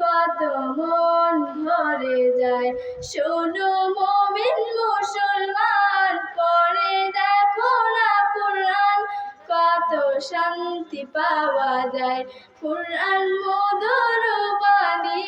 কত মন ভরে যায়। শোনো মোমিন মুসলমান, পরে দেখো না কোরআন, কত শান্তি পাওয়া যায়। কোরআন মধুর বাণী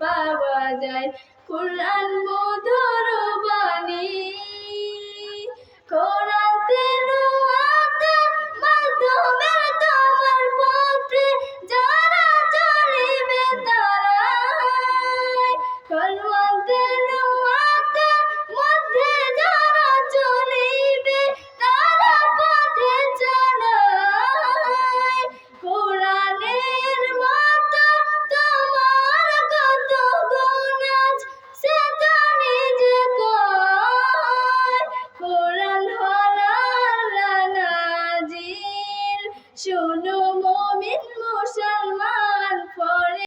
পাওয়া যায়। কোরআন মধুর মমিন মুসলমান পরে